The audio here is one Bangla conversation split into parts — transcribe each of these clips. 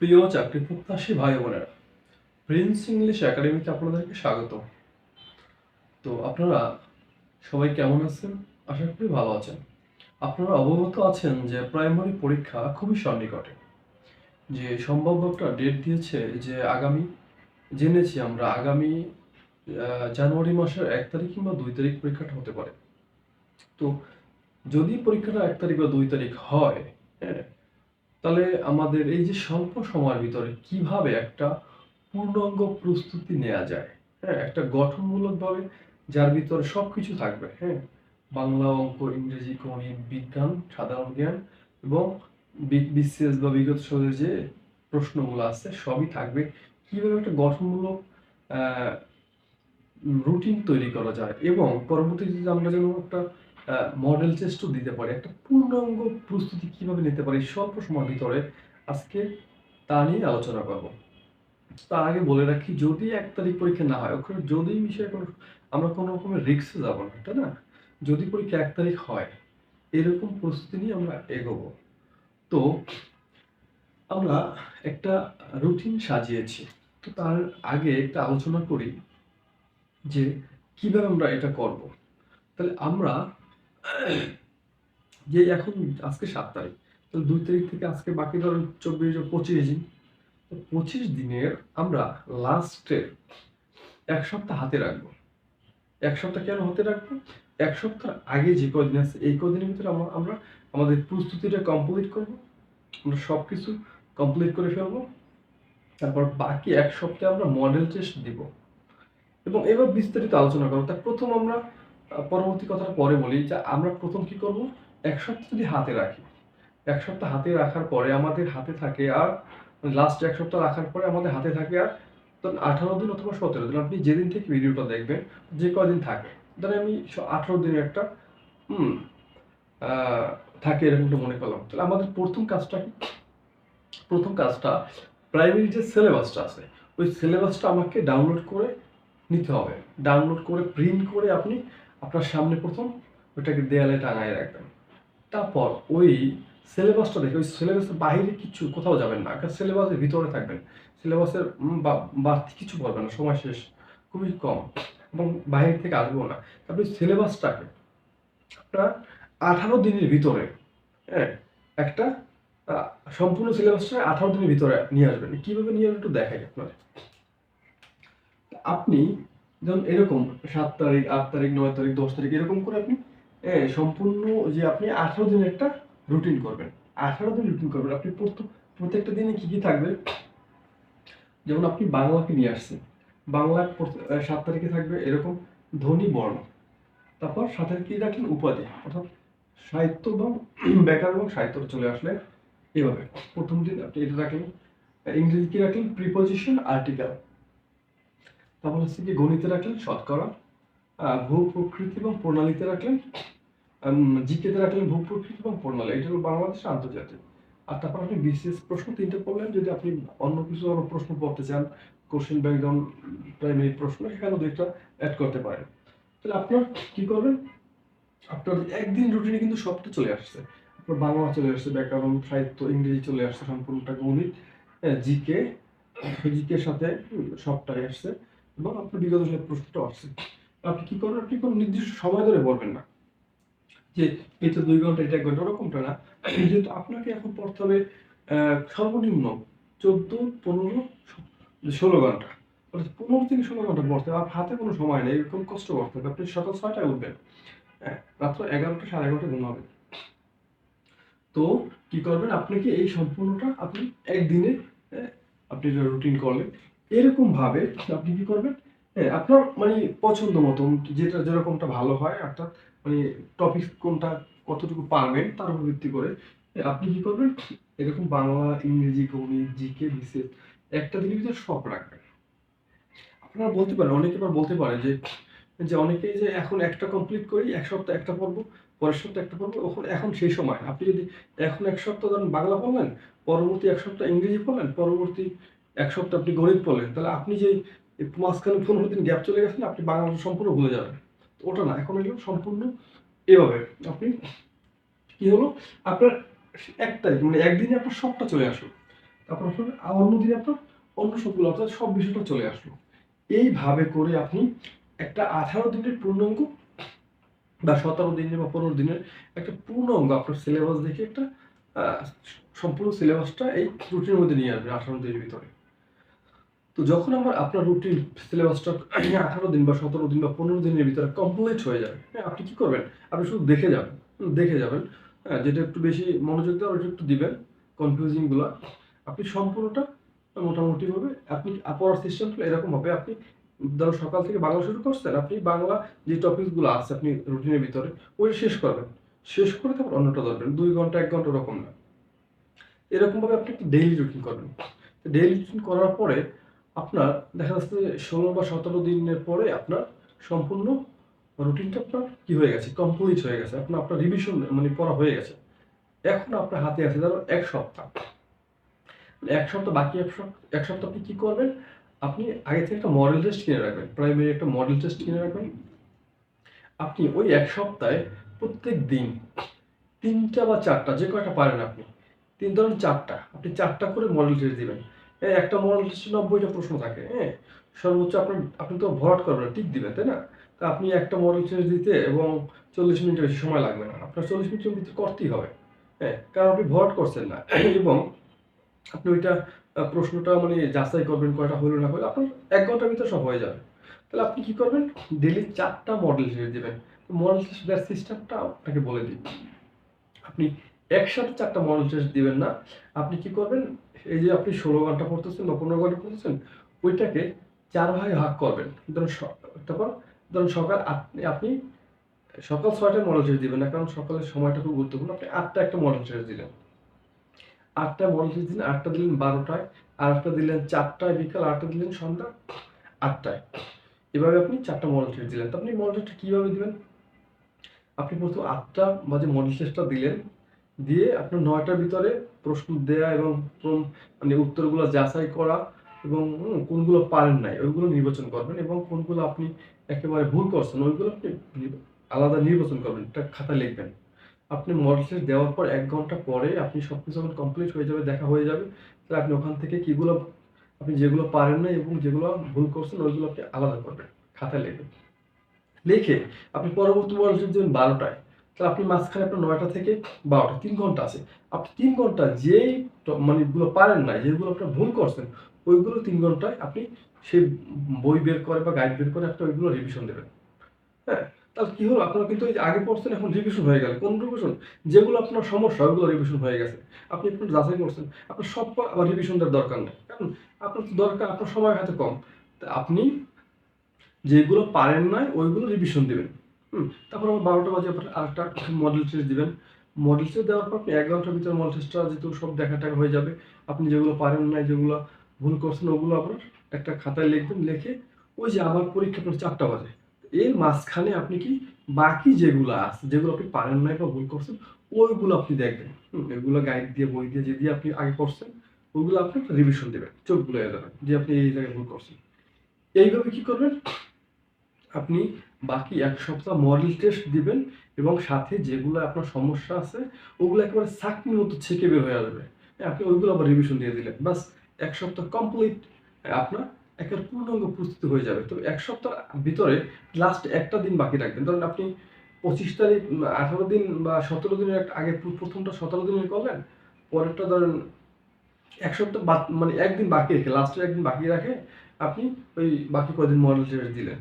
প্রিয় চাকরি প্রত্যাশী ভাই বোনেরা প্রিন্স ইংলিশ একাডেমিতে আপনাদেরকে স্বাগত তো আপনারা সবাই কেমন আছেন? আশা করি ভালো আছেন। আপনারা অবগত আছেন যে প্রাইমারি পরীক্ষা খুবই সন্নিকটে। যে সম্ভাব্য একটা ডেট দিয়েছে যে আগামী, জেনেছি আমরা, আগামী জানুয়ারি মাসের এক তারিখ কিংবা দুই তারিখ পরীক্ষাটা হতে পারে। তো যদি পরীক্ষাটা এক তারিখ বা দুই তারিখ হয় হ্যাঁ তাহলে আমাদের এই যে স্বল্প সময়ের ভিতরে কীভাবে একটা পূর্ণাঙ্গ প্রস্তুতি নেওয়া যায়? হ্যাঁ একটা গঠনমূলকভাবে যার ভিতরে সব কিছু থাকবে। হ্যাঁ বাংলা অঙ্ক, ইংরেজি, গণিত, বিজ্ঞান, সাধারণ জ্ঞান এবং বিসিএস বা বিগত সালের যে প্রশ্নগুলো আছে, সবই থাকবে। কীভাবে একটা গঠনমূলক রুটিন তৈরি করা যায় এবং পরবর্তীতে আমরা যেন একটা মডেল টেস্টও দিতে পারি। একটা পূর্ণাঙ্গ প্রস্তুতি কীভাবে নিতে পারি স্বল্প সময়ের ভিতরে আজকে তা নিয়ে আলোচনা করব। তার আগে বলে রাখি, যদি এক তারিখ পরীক্ষা না হয়, ওখানে যদি বিষয়ে কোনো, আমরা কোনো রকমের রিক্সে যাব না, তাই না? যদি পরীক্ষা এক তারিখ হয়, এরকম প্রস্তুতি নিয়ে আমরা এগোবো। তো, আমরা একটা রুটিন সাজিয়েছি। তো তার আগে একটা আলোচনা করি যে কীভাবে আমরা এটা করব। তাহলে আমরা যে এখন আজকে সাত তারিখ দুই তারিখ থেকে আজকে বাকি ধরেন চব্বিশ, পঁচিশ দিন। তো পঁচিশ দিনের আমরা লাস্টের এক সপ্তাহ হাতে রাখব। এক সপ্তাহ কেন হাতে রাখব? এক সপ্তাহ আগে যে কদিন আছে, এই কদিনের ভিতরে আমরা আমরা আমাদের প্রস্তুতিটা কমপ্লিট করব। আমরা সব কিছু কমপ্লিট করে ফেলব। তারপর বাকি এক সপ্তাহে আমরা মডেল টেস্ট দিব। এবং এবার বিস্তারিত আলোচনা করব। তার প্রথম আমরা পরবর্তী কথাটা পরে বলি যে আমরা প্রথম কি করব? এক সপ্তাহ যদি হাতে রাখি, এক সপ্তাহ হাতে রাখার পরে আমাদের হাতে থাকে আর লাস্ট এক সপ্তাহ রাখার পরে আমাদের হাতে থাকে আর ধরুন আঠারো দিন অথবা সতেরো দিন। আপনি যেদিন থেকে ভিডিওটা দেখবেন, যে কদিন থাকে? ধরেন আমি আঠারো দিনের একটা, হুম থাকে এরকমটা মনে করলাম। তাহলে আমাদের প্রথম কাজটা প্রথম কাজটা প্রাইমারি যে সিলেবাসটা আছে, ওই সিলেবাসটা আমাকে ডাউনলোড করে নিতে হবে। ডাউনলোড করে প্রিন্ট করে আপনি আপনার সামনে প্রথম ওইটাকে দেয়ালে টাঙায় রাখবেন। তারপর ওই সিলেবাসটা দেখে, ওই সিলেবাসের বাইরে কিছু কোথাও যাবেন না, কারণ সিলেবাসের ভিতরে থাকবেন। সিলেবাসের বাড়তি কিছু পড়বেন না, সময় শেষ, খুবই কম, এবং বাইরে থেকে আসবেও না। তারপরে সিলেবাসটাকে আপনার আঠারো দিনের ভিতরে হ্যাঁ একটা সম্পূর্ণ সিলেবাসটা আঠারো দিনের ভিতরে নিয়ে আসবেন। কীভাবে নিয়ে আসবেন একটু দেখাই আপনার আপনি যেমন এরকম সাত তারিখ, আট তারিখ, নয় তারিখ, দশ তারিখ এরকম করে আপনি সম্পূর্ণ যে আপনি আঠারো দিনের একটা রুটিন করবেন। আঠারো দিন রুটিন করবেন। আপনি প্রত্যেক প্রত্যেকটা দিনে কি কি থাকবে? যেমন আপনি বাংলাকে নিয়ে আসছেন। বাংলা প্রত- সাত তারিখে থাকবে এরকম ধ্বনি, বর্ণ। তারপর সাথে কি রাখলেন? উপাধি। অর্থাৎ সাহিত্য এবং ব্যাকরণ এবং সাহিত্য চলে আসলে এভাবে। প্রথম দিন আপনি এটা রাখলেন। ইংরেজি কি রাখলেন? প্রিপোজিশন আর্টিকেল তারপর হচ্ছে কি গণিতে রাখলেন, শতকরা ভূ প্রকৃতি এবং প্রণালীতে রাখলেন জিকেতে রাখলেন ভূ প্রকৃতি এবং প্রণালী। এটা হলো বাংলাদেশ আন্তর্জাতিক। আর তারপর আপনি বিশেষ প্রশ্ন তিনটে পড়লেন যদি আপনি অন্য কিছু আরও প্রশ্ন পড়তে চান কোশ্চেন ব্যাকগ্রাউন্ড প্রাইমারি প্রশ্ন, সেখানে দুইটা অ্যাড করতে পারেন। তাহলে আপনার কি করবেন? আপনার একদিন রুটিনে কিন্তু সবটা চলে আসছে। আপনার বাংলা চলে আসছে, ব্যাকরণ, সাহিত্য, ইংরেজি চলে আসছে সম্পূর্ণটা গণিত জিকে, জিকের সাথে সবটাই আসছে। এবং আপনার বিগত সালের প্রশ্নটাও আসছে। আপনি কি করবেন আপনি কোনো নির্দিষ্ট সময় ধরে বলবেন না যে এই তো দুই ঘণ্টা এটা এক ঘণ্টা ওরকমটা না। যেহেতু আপনাকে এখন পড়তে হবে সর্বনিম্ন চোদ্দ পনেরো ষোলো ঘণ্টা। অর্থাৎ পনেরো থেকে ষোলো ঘণ্টা পড়তে হবে। আর হাতে কোনো সময় নেই এরকম কষ্ট করতে হবে। আপনি সকাল ছয়টায় উঠবেন। হ্যাঁ, রাত্র এগারোটা সাড়ে এগারোটা ঘুমাবেন। তো কি করবেন? আপনি কি এই সম্পূর্ণটা আপনি একদিনে হ্যাঁ, আপনি রুটিন করলেন। এরকম ভাবে আপনি কি করবেন? হ্যাঁ, আপনার মানে পছন্দ মতন যেটা যেরকমটা ভালো হয় অর্থাৎ মানে টপিক কোনটা কতটুকু পারবেন তার উপর ভিত্তি করে হ্যাঁ, আপনি কি করবেন? এরকম বাংলা ইংরেজি গণিত জিকে বিশেষ একটা দিনের ভিতরে সব রাখবেন। আপনারা বলতে পারেন অনেকে আবার বলতে পারে যে যে অনেকে যে এখন একটা কমপ্লিট করি এক সপ্তাহ একটা পর্ব পরের সপ্তাহ একটা পর্ব এখন এখন সেই সময়। আপনি যদি এখন এক সপ্তাহ ধরেন বাংলা পড়লেন পরবর্তী এক সপ্তাহ ইংরেজি পড়লেন পরবর্তী এক সপ্তাহ আপনি গণিত পড়লেন, তাহলে আপনি যে মাঝখানে পনেরো দিন গ্যাপ চলে গেছেন, আপনি বাংলাটা সম্পূর্ণ ভুলে যাবেন। ওটা না, এখন এগুলো সম্পূর্ণ এভাবে। আপনি কি হলো? আপনার এক তারিখ মানে একদিনে আপনার সবটা চলে আসলো। তারপর আপনার অন্যদিন আপনার অন্য সবগুলো, অর্থাৎ সব বিষয়টা চলে আসলো। এইভাবে করে আপনি একটা আঠারো দিনের পূর্ণাঙ্গ বা সতেরো দিনের বা পনেরো দিনের একটা পূর্ণাঙ্গ আপনার সিলেবাস দেখে একটা সম্পূর্ণ সিলেবাসটা এই রুটিনের মধ্যে নিয়ে আসবে আঠারো দিনের ভিতরে। তো যখন আমার আপনার রুটিন সিলেবাসটা আঠারো দিন বা সতেরো দিন বা পনেরো দিনের ভিতরে কমপ্লিট হয়ে যাবে হ্যাঁ আপনি কি করবেন? আপনি শুধু দেখে যাবেন দেখে যাবেন হ্যাঁ যেটা একটু বেশি মনোযোগ দেওয়ার ওটা একটু দিবেন কনফিউজিংগুলো আপনি সম্পূর্ণটা মোটামুটিভাবে আপনি পড়ার সিস্টেমটা এরকম হবে, আপনি ধরো সকাল থেকে বাংলা শুরু করছেন, আপনি বাংলা যে টপিকসগুলো আছে আপনি রুটিনের ভিতরে, ওই শেষ করবেন। শেষ করে তারপর অন্যটা ধরবেন, দুই ঘণ্টা, এক ঘণ্টা, ওরকম না। এরকমভাবে আপনি একটা ডেইলি রুটিন করবেন। ডেইলি রুটিন করার পরে আপনার দেখা যাচ্ছে ষোলো বা সতেরো দিনের পরে আপনার সম্পূর্ণ রুটিনটা আপনার কি হয়ে গেছে? কমপ্লিট হয়ে গেছে। আপনার আপনার রিভিশন মানে পড়া হয়ে গেছে। এখন আপনার হাতে আছে ধরো এক সপ্তাহ। মানে এক সপ্তাহ বাকি এক সপ্তাহ আপনি কী করবেন? আপনি আগে থেকে একটা মডেল টেস্ট কিনে রাখবেন। প্রাইমারি একটা মডেল টেস্ট কিনে রাখবেন। আপনি ওই এক সপ্তাহে প্রত্যেক দিন তিনটা বা চারটা, যে কয়টা পারেন আপনি? তিন ধরুন চারটা। আপনি চারটা করে মডেল টেস্ট দিবেন। একটা মডেল নব্বইটা প্রশ্ন থাকে হ্যাঁ সর্বোচ্চ আপনার আপনি তো ভরাট করবেন টিক দিবেন, তাই না? তা আপনি একটা মডেল টেস্ট দিতে এবং চল্লিশ মিনিটের বেশি সময় লাগবে না। আপনার চল্লিশ মিনিটের ভিতরে করতেই হবে হ্যাঁ কারণ আপনি ভরাট করছেন না। এবং আপনি ওইটা প্রশ্নটা মানে যাচাই করবেন কয়টা হলো না হলো, আপনার এক ঘণ্টার ভিতরে সব হয়ে যাবে। তাহলে আপনি কি করবেন? ডেলি চারটা মডেল টেস্ট দেবেন। মডেল সিস্টেমটা আপনাকে বলে দিই আপনি একসাথে চারটা মডেল টেস্ট দিবেন না। আপনি কি করবেন? এই যে আপনি ষোলো ঘণ্টা পড়তেছেন বা পনেরো ঘণ্টা পড়তেছেন, ওইটাকে চার ভাগে ভাগ করবেন। ধরুন তারপর ধরুন সকাল আপনি আপনি সকাল ছয়টায় মডেল টেস্ট দিবেন না, কারণ সকালের সময়টা খুব গুরুত্বপূর্ণ। আপনি আটটা একটা মডেল টেস্ট দিলেন। আটটা মডেল টেস্ট দিলেন, আটটা দিলেন বারোটায় আর একটা দিলেন চারটায় বিকাল আটটা দিলেন সন্ধ্যা, আটটায়। এভাবে আপনি চারটা মডেল টেস্ট দিলেন। তো আপনি মডেল টেস্টটা কীভাবে দিবেন? আপনি প্রথম আটটা বাজে মডেল টেস্টটা দিলেন দিয়ে আপনার নয়টার ভিতরে প্রশ্ন দেয়া এবং মানে উত্তরগুলো যাচাই করা এবং কোনগুলো পারেন নাই, ওইগুলো নির্বাচন করবেন এবং কোনগুলো আপনি একেবারে ভুল করছেন, ওইগুলো আপনি আলাদা নির্বাচন করবেন, একটা খাতা লিখবেন। আপনি মডেল টেস্ট দেওয়ার পর এক ঘণ্টা পরে আপনি সব কিছু যখন কমপ্লিট হয়ে যাবে, দেখা হয়ে যাবে, তাহলে আপনি ওখান থেকে কীগুলো, আপনি যেগুলো পারেন না এবং যেগুলো ভুল করছেন, ওইগুলো আপনি আলাদা করবেন খাতায় লিখবেন। লিখে আপনি পরবর্তী মডেল টেস্ট দেবেন বারোটায়। তাহলে আপনি মাঝখানে আপনার নয়টা থেকে বারোটা, তিন ঘণ্টা আছে। আপনি তিন ঘণ্টা যেই মানে পারেন না, যেগুলো আপনার ভুল করছেন, ওইগুলো তিন ঘন্টায় আপনি সেই বই বের করে বা গাইড বের করে একটা ওইগুলো রিভিশন দেবেন। হ্যাঁ? তাহলে কি হলো? আপনারা কিন্তু আগে পড়ছেন, এখন রিভিশন হয়ে গেল। কোন রিভিশন যেগুলো আপনার সমস্যা, ওইগুলো রিভিশন হয়ে গেছে। আপনি একটু যাচাই করছেন। আপনার সব আবার রিভিশন দেওয়ার দরকার নেই। কারণ আপনার তো দরকার, আপনার সময় হাতে কম। তা আপনি যেগুলো পারেন নাই, ওইগুলো রিভিশন দেবেন। হুম। তারপর আবার বারোটা বাজে আপনার আরেকটা মডেল টেস্ট দিবেন। মডেল টেস্ট দেওয়ার পর আপনি এক ঘণ্টার ভিতরে মডেল টেস্টটা যেহেতু সব দেখা টাকা হয়ে যাবে আপনি যেগুলো পারেন না যেগুলো ভুল করছেন ওগুলো আপনার একটা খাতায় লিখবেন লিখে ওই যে আমার পরীক্ষা আপনার চারটা বাজে। এর মাঝখানে আপনি কি বাকি যেগুলো আছে যেগুলো আপনি পারেন নাই বা ভুল করছেন ওইগুলো আপনি দেখবেন। হুম, এগুলো গাইড দিয়ে বই দিয়ে যে দিয়ে আপনি আগে করছেন ওইগুলো আপনি রিভিশন দেবেন চোখগুলো দেবেন যে আপনি এই জায়গায় ভুল করছেন। এইভাবে কি করবেন? আপনি বাকি এক সপ্তাহ মডেল টেস্ট দিবেন এবং সাথে যেগুলো আপনার সমস্যা আছে, ওগুলো একেবারে চাকরির মতো ছেঁকে বের হয়ে আসবে। আপনি ওইগুলো আবার রিভিশন দিয়ে দিলেন। বাস এক সপ্তাহ কমপ্লিট আপনার একের পূর্ণাঙ্গ প্রস্তুতি হয়ে যাবে। তো এক সপ্তাহ ভিতরে লাস্ট একটা দিন বাকি রাখবেন। ধরেন আপনি পঁচিশ তারিখ আঠারো দিন বা সতেরো দিনের একটা আগে প্রথমটা সতেরো দিনের করলেন, পরেরটা ধরেন এক সপ্তাহ মানে একদিন বাকি রেখে লাস্টের একদিন বাকি রাখে আপনি ওই বাকি কদিন মডেল টেস্ট দিলেন।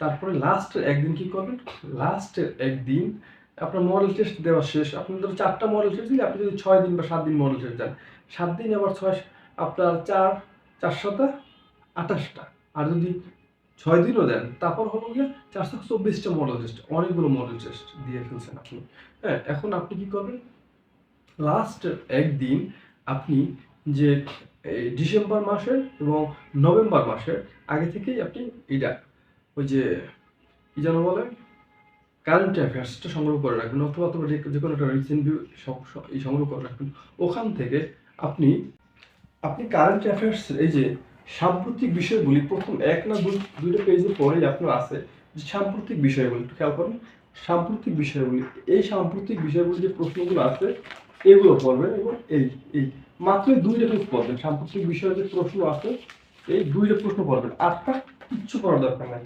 তারপরে লাস্টের একদিন কি করবেন? লাস্টের একদিন আপনার মডেল টেস্ট দেওয়া শেষ। আপনি ধরো চারটা মডেল টেস্ট দিলে আপনি যদি ছয় দিন বা সাত দিন মডেল টেস্ট দেন। সাত দিন আবার ছয়, আপনার চার চার সাতা আঠাশটা। আর যদি ছয় দিনও দেন, তারপর হলো গিয়ে চারশো চব্বিশটা মডেল টেস্ট অনেকগুলো মডেল টেস্ট দিয়ে ফেলছেন আপনি। হ্যাঁ এখন আপনি কি করবেন? লাস্ট একদিন আপনি যে ডিসেম্বর মাসের এবং নভেম্বর মাসের, আগে থেকেই আপনি এটা ওই যে, কি যেন বলে? কারেন্ট অ্যাফেয়ার্সটা সংগ্রহ করে রাখবেন অথবা তোমার যে কোনো একটা রিসেন্ট ভিউ এই সংগ্রহ করে রাখবেন। ওখান থেকে আপনি আপনি কারেন্ট অ্যাফেয়ার্স এই যে সাম্প্রতিক বিষয়গুলি, প্রথম এক না দুইটা পেজের পরেই আপনার আছে যে সাম্প্রতিক বিষয়গুলি। একটু খেয়াল করুন, সাম্প্রতিক বিষয়গুলি। এই সাম্প্রতিক বিষয়গুলি যে প্রশ্নগুলো আছে, এগুলো পড়বেন এবং এই এই মাত্র দুইটা পেজ পড়বেন। সাম্প্রতিক বিষয়ে যে প্রশ্ন আছে, এই দুইটা প্রশ্ন পড়বেন। আটটা কিচ্ছু করার দরকার নাই।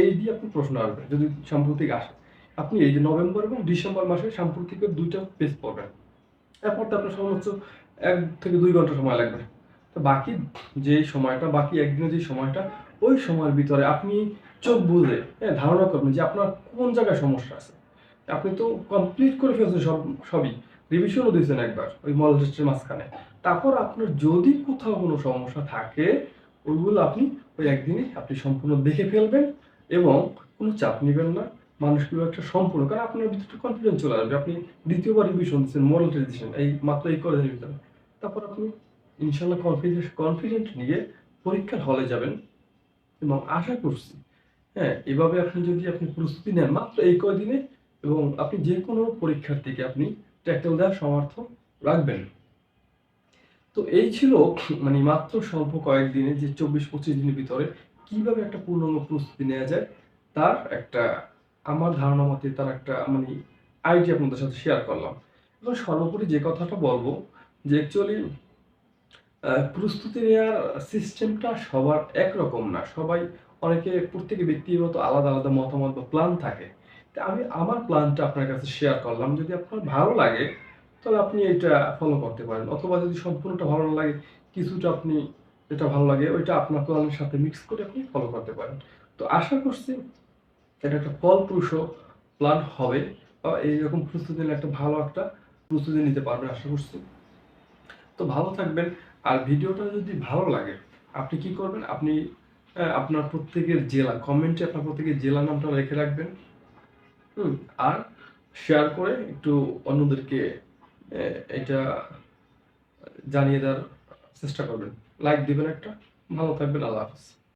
এই দিয়ে আপনি প্রশ্ন আসবে, যদি সাম্প্রতিক আসে। আপনি এই যে নভেম্বর এবং ডিসেম্বর মাসে সাম্প্রতিকের দুইটা পেজ পড়বেন। এরপর তো আপনার সর্বোচ্চ এক থেকে দুই ঘণ্টা সময় লাগবে। তো বাকি যে সময়টা, বাকি একদিনের যে সময়টা, ওই সময়ের ভিতরে আপনি চোখ বুঝে হ্যাঁ ধারণা করবেন যে আপনার কোন জায়গায় সমস্যা আছে। আপনি তো কমপ্লিট করে ফেলছেন সব, সবই। রিভিশনও দিয়েছেন একবার, ওই মল টেস্টের মাঝখানে। তারপর আপনার যদি কোথাও কোনো সমস্যা থাকে ওইগুলো আপনি ওই একদিনে আপনি সম্পূর্ণ দেখে ফেলবেন এবং কোনো চাপ নেবেন না। মানুষগুলো একটা সম্পূর্ণ, কারণ আপনার ভিতরে কনফিডেন্স চলে আসবে। আপনি দ্বিতীয়বার রিভিশন দিচ্ছেন মডেল দিচ্ছেন এই মাত্র এই কলেজের ভিতরে। তারপর আপনি ইনশাল্লাহ কনফিডেন্স কনফিডেন্ট নিয়ে পরীক্ষার হলে যাবেন এবং আশা করছি হ্যাঁ এভাবে আপনি যদি আপনি প্রস্তুতি নেন মাত্র এই কয়দিনে এবং আপনি যে কোনো পরীক্ষার থেকে আপনি ট্যাকল দেওয়ার সমর্থ রাখবেন। তো এই ছিল মানে মাত্র স্বল্প কয়েকদিনে যে চব্বিশ পঁচিশ দিনের ভিতরে কীভাবে একটা পূর্ণাঙ্গ প্রস্তুতি নেওয়া যায়, তার একটা আমার ধারণা মতে তার একটা মানে আইডিয়া আপনাদের সাথে শেয়ার করলাম। এবং সর্বোপরি যে কথাটা বলব, যে অ্যাকচুয়ালি প্রস্তুতি নেওয়ার সিস্টেমটা সবার একরকম না। সবাই, অনেকে, প্রত্যেকে ব্যক্তিগত আলাদা আলাদা মতামত বা প্ল্যান থাকে। তা আমি, আমার প্ল্যানটা আপনার কাছে শেয়ার করলাম। যদি আপনার ভালো লাগে তাহলে আপনি এটা ফলো করতে পারেন। অথবা যদি সম্পূর্ণটা ভালো না লাগে, কিছুটা আপনি যেটা ভালো লাগে, ওইটা আপনার প্ল্যানের সাথে মিক্স করে আপনি ফলো করতে পারেন। তো আশা করছি এটা একটা ফলপ্রসূ প্ল্যান হবে। বা এইরকম প্রস্তুতি নিলে একটা ভালো একটা প্রস্তুতি নিতে পারবেন আশা করছি। তো ভালো থাকবেন। আর ভিডিওটা যদি ভালো লাগে, আপনি কি করবেন? আপনি আপনার প্রত্যেকের জেলা কমেন্টে আপনার প্রত্যেকের জেলা নামটা রেখে রাখবেন। হুম, আর শেয়ার করে একটু অন্যদেরকে এটা জানিয়ে দেওয়ার চেষ্টা করবেন। লাইক দিবেন একটা। ভালো থাকবেন আল্লাহ হাফিজ।